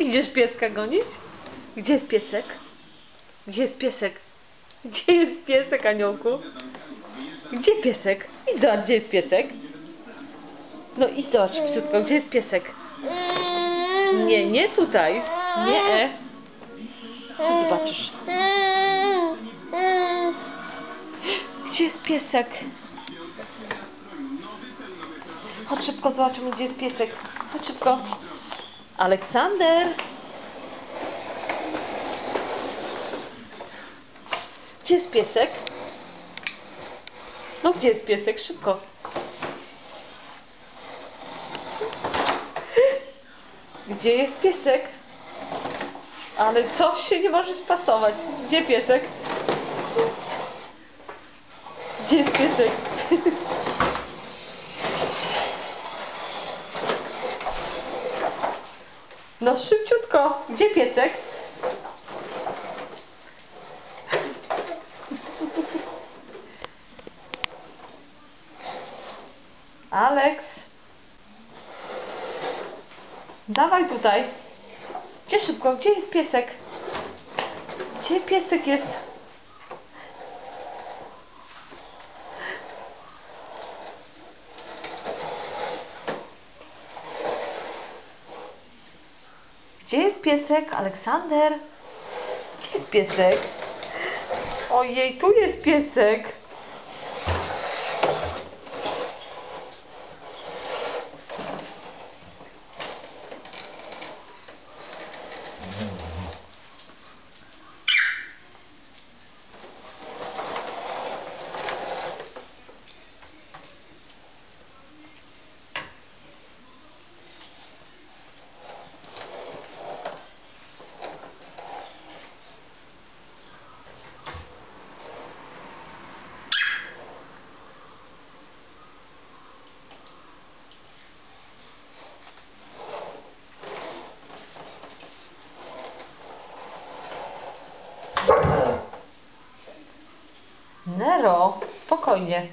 Idziesz pieska gonić? Gdzie jest piesek? Gdzie jest piesek? Gdzie jest piesek, aniołku? Gdzie piesek? Idź zobacz, gdzie jest piesek. No idź zobacz, psiutko, gdzie jest piesek? Nie, nie tutaj. Nie. Zobaczysz. Gdzie jest piesek? Chodź szybko, zobaczymy, gdzie jest piesek. Chodź szybko. Aleksander! Gdzie jest piesek? No gdzie jest piesek? Szybko. Gdzie jest piesek? Ale coś się nie może pasować. Gdzie piesek? Gdzie jest piesek? No szybciutko. Gdzie piesek? Alex. Dawaj tutaj. Gdzie szybko? Gdzie jest piesek? Gdzie piesek jest? Gdzie jest piesek? Aleksander? Gdzie jest piesek? Ojej, tu jest piesek. Nero, spokojnie.